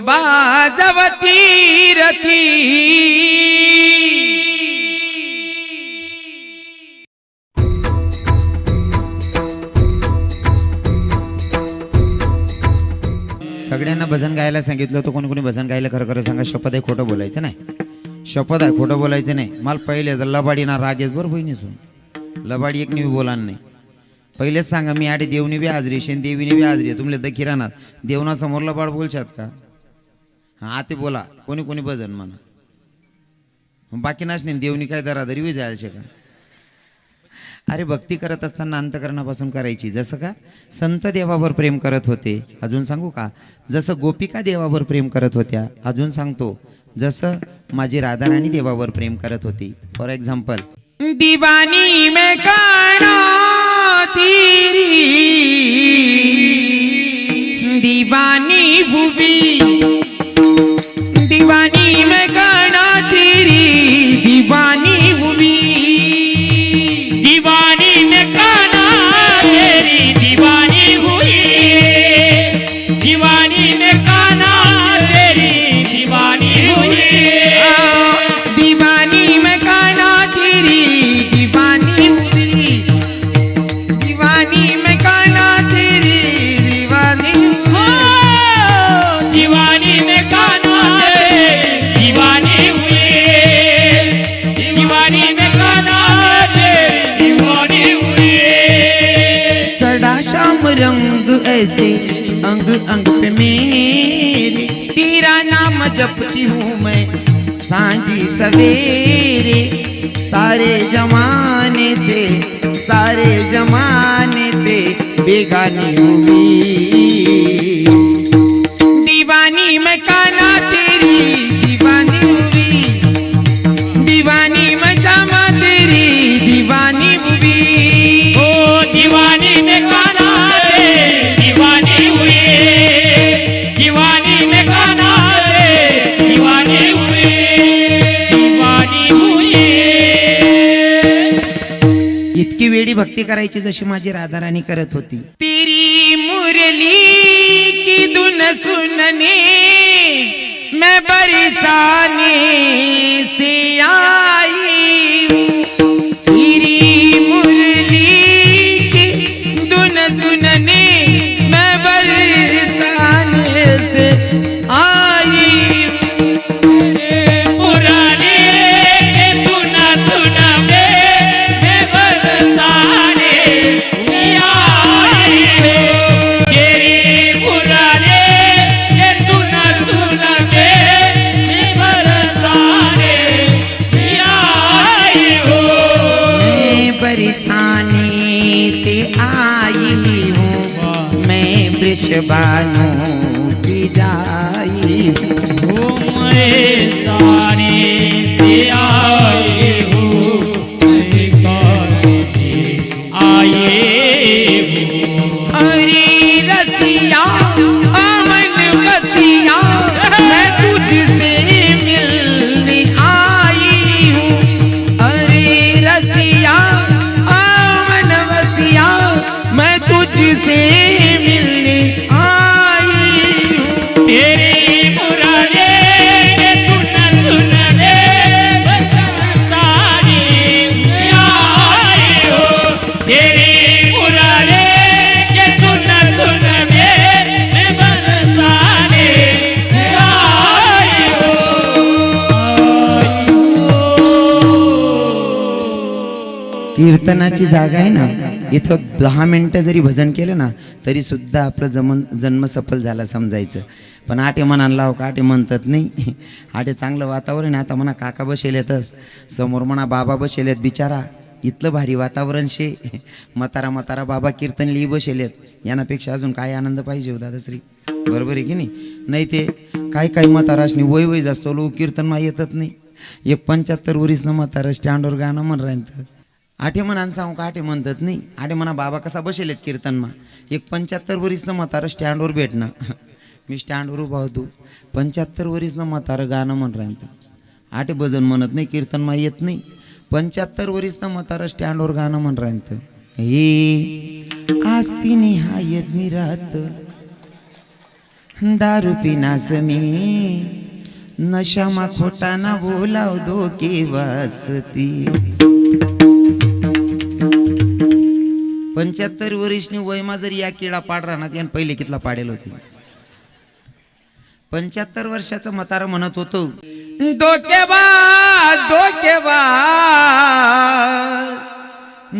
बाजवती रती सगळ्यांना भजन गायला सांगितलं होतं. कोणी कोणी भजन गायला खरं खरं सांगा. शपथ आहे खोटं बोलायचं नाही. शपथ आहे खोटं बोलायचं नाही. मला पहिले तर लबाडी ना रागेस बरं बहिणी सून लबाडी एक नेहमी बोला नाही. पहिलेच सांगा मी आधी देवनी बी हाजरी शेन देवीने बी हाजरी आहे. तुमले दखिरानात देवना देवनासमोर लबाड बोलशात का? हां ते बोला. कोणी कोणी भजन म्हणा. बाकी नाच नाही देवनी काय दरादरी बी जायचे का अरे भक्ती करत असताना अंतकरणापासून करायची. जसं का? संत देवावर प्रेम करत होते. अजून सांगू का? जसं गोपिका देवावर प्रेम करत होत्या अजून सांगतो. जसं माझी राधाराणी देवावर प्रेम करत होती. फॉर एक्झाम्पल दिवानी में तेरी। ऐसे अंग अंग पे मेरे। तेरा नाम जपती हूँ मैं सांझी सवेरे। सारे जमाने से, सारे जमाने से बेगानी होगी। दीवानी मैं काना तेरी इतकी भक्ती करायची जशी माझी राधाराणी करत होती. तेरी मुरली की धुन सुनने मैं बरसाने से आई वृषभानु की जाई। हूँ मैं कीर्तनाची जागा आहे ना इथं दहा मिनटं जरी भजन केलं ना तरी सुद्धा आपलं जमन जन्म सफल झाला समजायचं. पण आटे मनाला लाव का आटे म्हणतात नाही. आटे चांगलं वातावरण आता म्हणा काका बसेल येतच समोर म्हणा बाबा बसेल आहेत बिचारा इथलं भारी वातावरण शे. मतारा मतारा बाबा कीर्तन लिही बसेल आहेत यानापेक्षा अजून काय आनंद पाहिजे हो दादाश्री? बरोबर आहे की नाही? नाही ते काय काय मताराशनी वय वय जास्त लोक कीर्तन मा येतच नाही. एक पंच्याहत्तर वरीसनं न म्हातारा स्टँडवर गाणं म्हण राहिलं आठे म्हणा सांगू का? आठे म्हणतात नाही. आठे म्हणा बाबा कसा बसेलेत कीर्तनमा एक पंच्याहत्तर वरीसनं म्हातारं स्टँडवर भेटणं. मी स्टँडवर उभा होतो. पंच्याहत्तर वरीसनं म्हातारं गाणं म्हण राहतं आठे भजन म्हणत नाही कीर्तनमा येत नाही. पंच्याहत्तर वरीसनं म्हातारं स्टँडवर गाणं म्हण राहिलं हे आस्ती निहायत निरात. दारू पिनास मी. नशामा खोटाना बोलाव धोके वासती. पंच्याहत्तर वर्षनी वयमा जर या किडा पाड राहणार त्यानं पहिले कितला पाडेल होती? पंच्याहत्तर वर्षाचं मतारा म्हणत होतो धोकेबाज धोकेबाज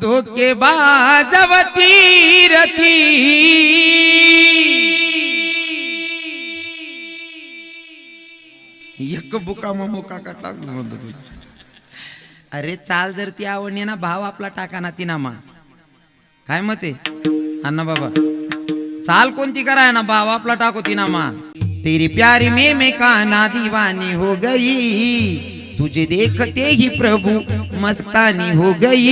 धोकेबाजवती रती. एक बुका मोका का टाक म्हणतो तुला. अरे चाल जर ती आवडली ना भाव आपला टाका ना ती नामा काय मत आहे? अण्णा बाबा चाल कोणती कराय ना बाबा आपला टाको ती नामा तेरी प्यारी मे मे काना दीवानी हो गई. तुझे देखते ही प्रभु मस्तानी हो गई.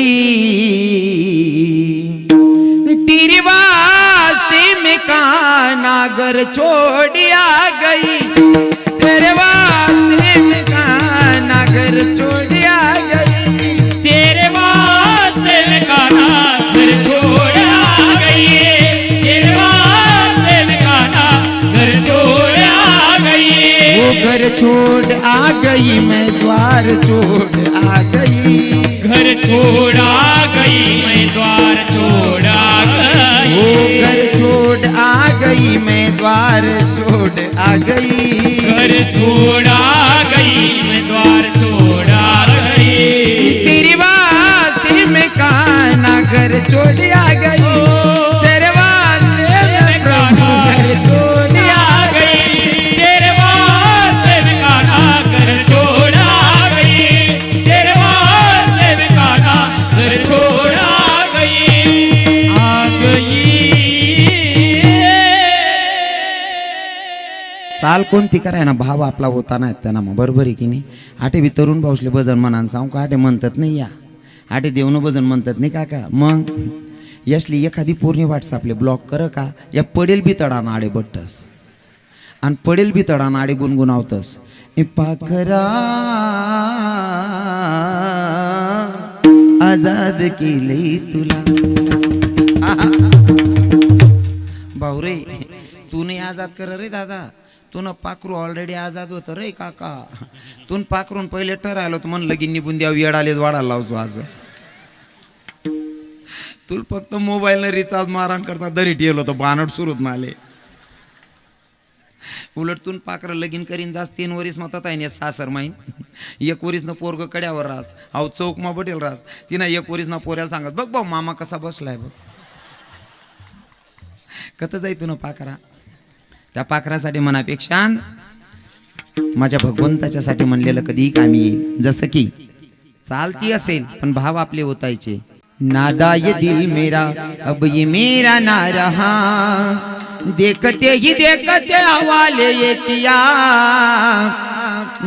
तेरी वास्ते में काना घर छोड़ गई. तेरे वास्ते में काना घर गई. छोड़ आ गई मैं द्वार छोड़ आ गई। घर छोड़ आ गई मैं द्वार छोड़ आ गई। वो घर छोड़ आ गई मैं द्वार छोड़ आ गई। घर छोड़ आ गई मैं द्वार छोड़ आ गई। तेरी वास्ते में काना घर छोड़ आ गई। चाल कोणती कराय ना भाव आपला होता ना त्यांना मग. बरोबर आहे की नाही? आटे बी तरुण भाऊसले भजन म्हणान सांगू का आटे म्हणतात नाही या? आटे देवनं भजन म्हणतात नाही काका? मग? यशली एखादी पूर्ण व्हॉट्सअपले ब्लॉक कर का? या पडेल बी तडान आडे बट्टस. आणि पडेल बी तडान आडे गुणगुणावतस. पाखरा आजाद केली तुला. भाऊ रे तू नाही आजाद कर रे दादा. तू पाखरू ऑलरेडी आजाद होतं रे काका. तुन पाखरून पहिले ठरायला होतं म्हणलं की निघून द्यावं येडाले वाढायला लावतो आज. तुला फक्त मोबाईलनं रिचार्ज मारान करता दरी ठेवलं होतं बानट सुरूत नाले उलट तून पाखरं लगीन करीन जास तीन वरीस मतात आहे सासर माईन. एक वरीसनं पोरग कड्यावर राहस अहो चौकमा बटेल राहस तिनं एक वरीसनं पोऱ्याला सांगत बघ भाऊ मामा कसा बसलाय बघ. कत जाई तुनं पाखरा? त्या पाखरासाठी मनापेक्षा माझ्या भगवंताच्यासाठी म्हणलेलं कधी कामी येईल. जसं की चालती असेल पण भाव आपले होतायचे नादा ये दिल मेरा अब ये मेरा ना रहा देखते ही देखते हवाले ये किया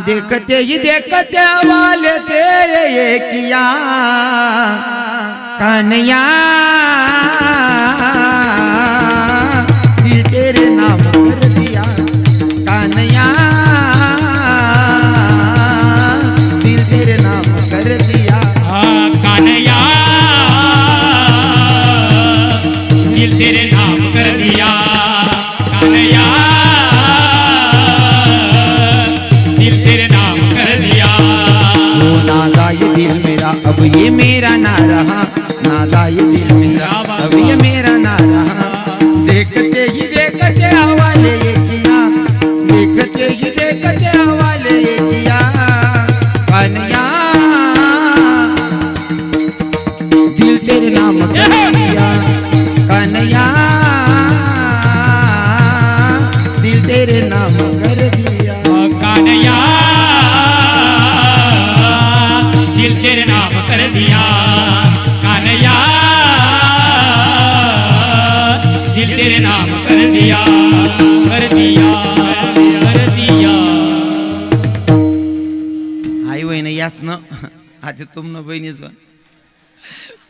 देखते ही देखते हवाले तेरे ये किया कन्या आता तुमनं बहिणीच.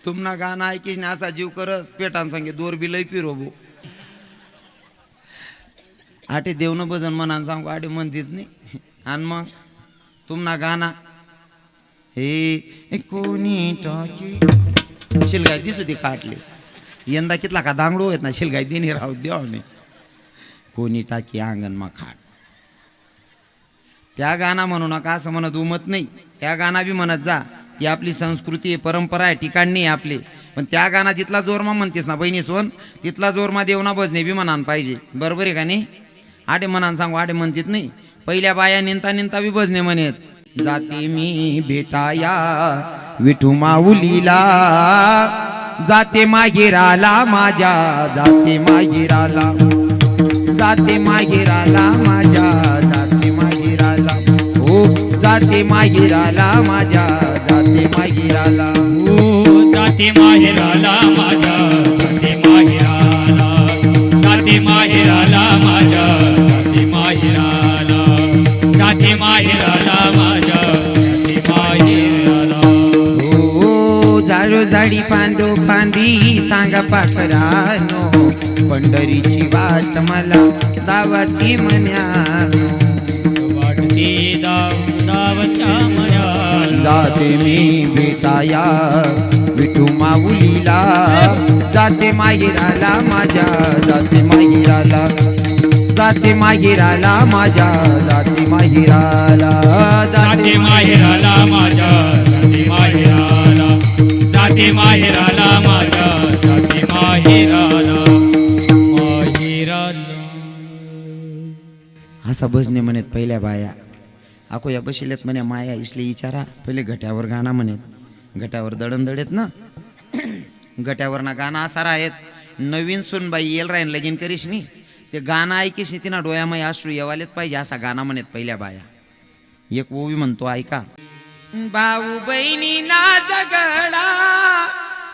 तुमना गाणं ऐकीस ना असा जीव करस पेटान सांगे दोर बी लय पिरो भो. आटे देवनं भजन मनान सांगू आटे म्हणतीत नाही. आणि मग तुमना गाणा हे कोणी टाकी शिलगाय दिसू ती काटली. यंदा कितला का दांगडो येत ना शिलगाय दिनी राहू देव नाही कोणी टाकी अंगण खाट. त्या गाणं म्हणू नका असं म्हणत उमत नाही. त्या गाणं बी म्हणत जा. ती आपली संस्कृती आहे परंपरा आहे ठिकाण नाही आपली. पण त्या गाणं जिथला जोरमा म्हणतेस ना बहिणी सोन तिथला जोरमा देवना बजणे बी म्हणान पाहिजे. बरोबर आहे का नाही? आडे म्हणान सांगू आडे म्हणतात नाही. पहिल्या बाया निंता निंता बी बजणे म्हणेत. जाते मी भेटाया विठू माऊलीला. जाते मागेराला माझ्या जाते मागेराला जाते मागेराला माझ्या. जाते मागेराला माझ्या जाते मागेराला ओ जाते माहेराला माझ्या जाते माहेराला. जाते माहेराला माझ्या जाते माहेराला. जाते माहेराला माझ्या जाते माहेराला. हो जाळो जाडी पांदो पांदी सांगा पाखरानो. पंढरीची वाट मला दावाची म्हण्यानो जाते मी भेटाया विठू माऊलीला. जाते मागिराला माझ्या जाते मागिराला जाते मागिराला माझ्या जाते मागिराला जाते माहेराला माझ्या जाते माहेराला. जाते माहेराला माझ्या जाते माहेराला. असा भजने म्हणत पहिल्या बाया. आको या बशिलेत म्हणे माया इसले विचारा पहिले घट्यावर गाणं म्हणत. घट्यावर दळण दळत ना. घट्यावर ना गाणं असा राहत नवीन सुनबाई येल राहीन लगीन करीश नी. ते गाणं ऐकीश तिना डोळ्यामय अश्रू येवालेच पाहिजे असा गाणं म्हणत पहिल्या बाया. एक ओवी म्हणतो ऐका. भाऊ बहिणी ना जगडा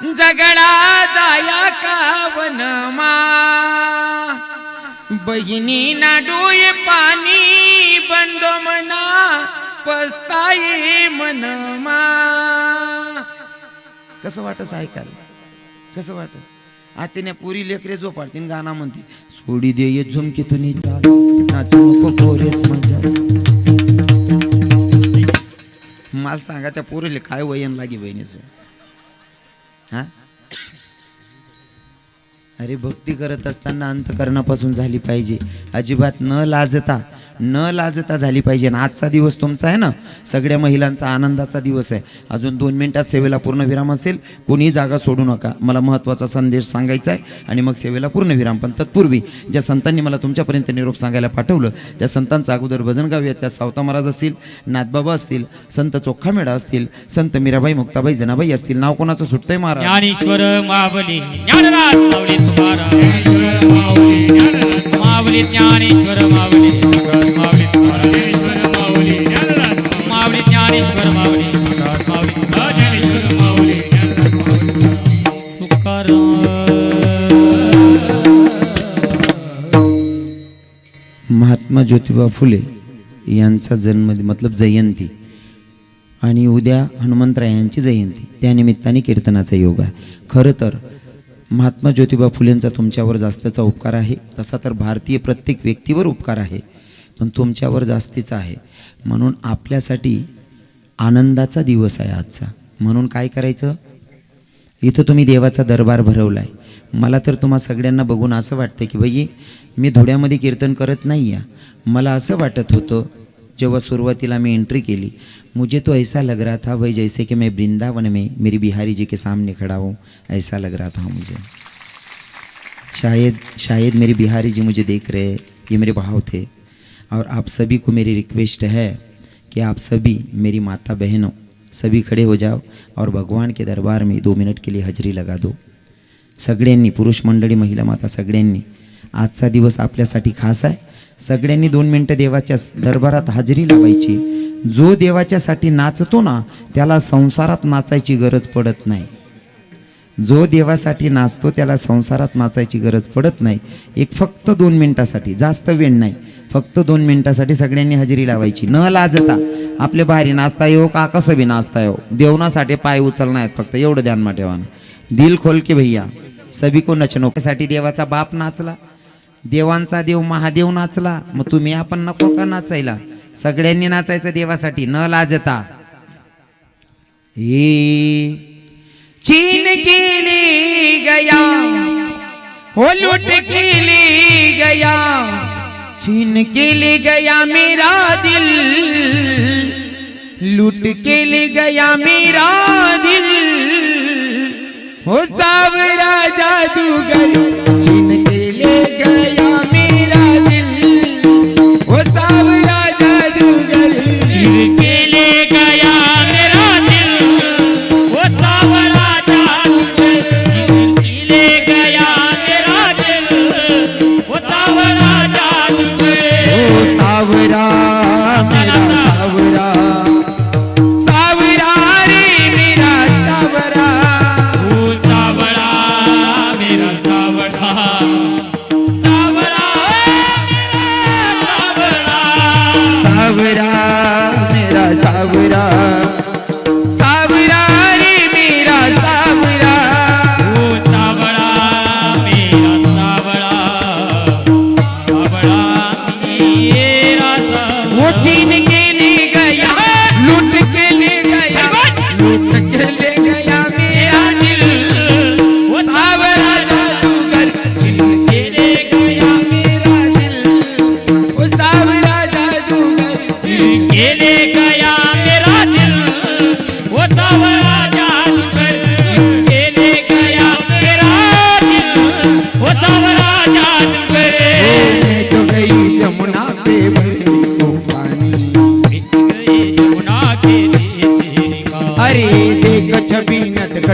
जगडा जाया का वनमा बहिणी ना डोळे पाणी बंदो म्हणा पस्ताये मनमा. कसं वाटत ऐकायला कसं वाटत? आतेने पुरी लेकरे जो पाडतीन गाणं म्हणते सोडी दे ये झुमकी तुनी चाल नाचू नको पोरेस मजा मला सांगा त्या पोरीले काय वयन लागे बहिणीचं? हा? अरे भक्ती करत असताना अंतकरणापासून झाली पाहिजे. अजिबात न लाजता न लाजता झाली पाहिजे. ना आजचा दिवस तुमचा आहे ना सगळ्या महिलांचा आनंदाचा दिवस आहे. अजून दोन मिनिटात सेवेला पूर्ण विराम असेल. कोणीही जागा सोडू नका. मला महत्त्वाचा संदेश सांगायचा आहे आणि मग सेवेला पूर्ण विराम. पण तत्पूर्वी ज्या संतांनी मला तुमच्यापर्यंत निरोप सांगायला पाठवलं त्या संतांचं अगोदर भजन गाव्यात त्या सावता महाराज असतील नाथबाबा असतील संत चोखामेडा असतील संत मीराबाई मुक्ताबाई जनाबाई असतील. नाव कोणाचं सुटतंय महाराज? ज्ञानेश्वर मावली. ज्ञानराज मावली. माऊली मावली ज्ञानेश्वर मावली तुकाराम मावली ज्ञानेश्वर माऊली. ज्ञानराज मावली ज्ञानेश्वर मावली तुकाराम मावली ज्ञानेश्वर माऊली. मावली तुकाराम. महात्मा ज्योतिबा फुले यांचा जन्म मतलब जयंती. आणि उद्या हनुमंतरायांची जयंती. त्यानिमित्ताने कीर्तनाचा योग आहे. खरं तर महात्मा ज्योतिबा फुलेंचा तुमच्यावर जास्तचा उपकार आहे. तसा तर भारतीय प्रत्येक व्यक्तीवर उपकार आहे. पण तुमच्यावर जास्तीचा आहे. म्हणून आपल्यासाठी आनंदाचा दिवस आहे आजचा. म्हणून काय करायचं? इथं तुम्ही देवाचा दरबार भरवला आहे मला तर तुम्हा सगळ्यांना बघून असं वाटतं की बाई मी धुळ्यामध्ये कीर्तन करत नाही या मला असं वाटत होतं जेव्हा सुरुवातीला मी एंट्री केली मुझे तो ऐसा लग रहा था भाई जैसे कि मैं वृंदावन में मेरी बिहारी जी के सामने खड़ा हूँ, ऐसा लग रहा था मुझे। शायद शायद मेरी बिहारी जी मुझे देख रहे हैं, ये मेरे भाव थे। और आप सभी को मेरी रिक्वेस्ट है कि आप सभी मेरी माता बहनों, सभी खड़े हो जाओ और भगवान के दरबार में दो मिनट के लिए हजरी लगा दो। सगळ्यांनी पुरुष मंडळी महिला माता सगळ्यांनी आजचा दिवस आपल्यासाठी खास आहे। सगळ्यांनी दोन मिनटं देवाच्या दरबारात हजेरी लावायची. जो देवाच्यासाठी नाचतो ना त्याला संसारात नाचायची गरज पडत नाही. जो देवासाठी नाचतो त्याला संसारात नाचायची गरज पडत नाही. एक फक्त दोन मिनिटासाठी जास्त वेळ नाही. फक्त दोन मिनिटासाठी सगळ्यांनी हजेरी लावायची. न लाजता आपले भारी नाचता येऊ का? कसं बी नाचता येऊ? देवनासाठी पाय उचलणार आहेत फक्त एवढं ध्यानमा ठेवा दिल खोल के भैया सभी को नचनो. साठी देवाचा बाप नाचला. देवांचा देव महादेव नाचला. मग तुम्ही आपण नको का नाचायला? सगळ्यांनी नाचायचं देवासाठी. न लाजता. चीन के गया. हो लुट केली गया. छीन केली गया मेरा दिल. लूट केली गया मेरा दिल. हो सावरा जादूगर. छीन गया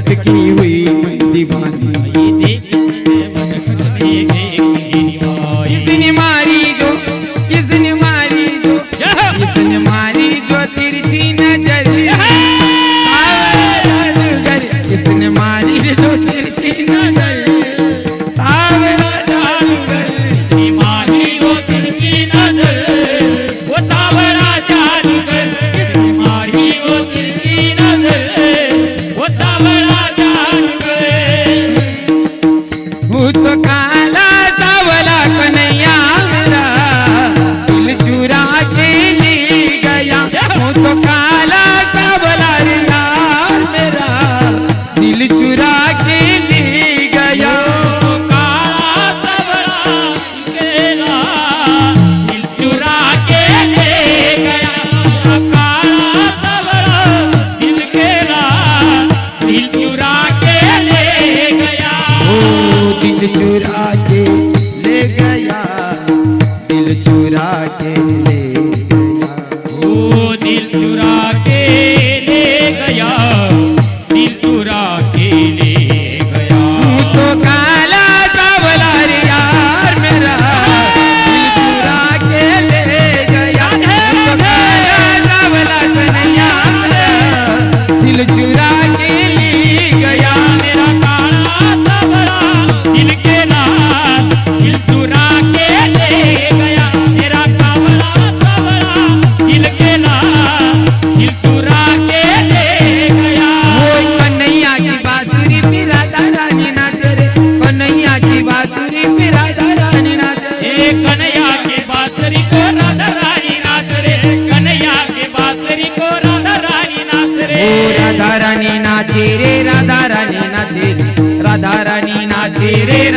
नटखट The caro. Ooh. ಕಿರಿ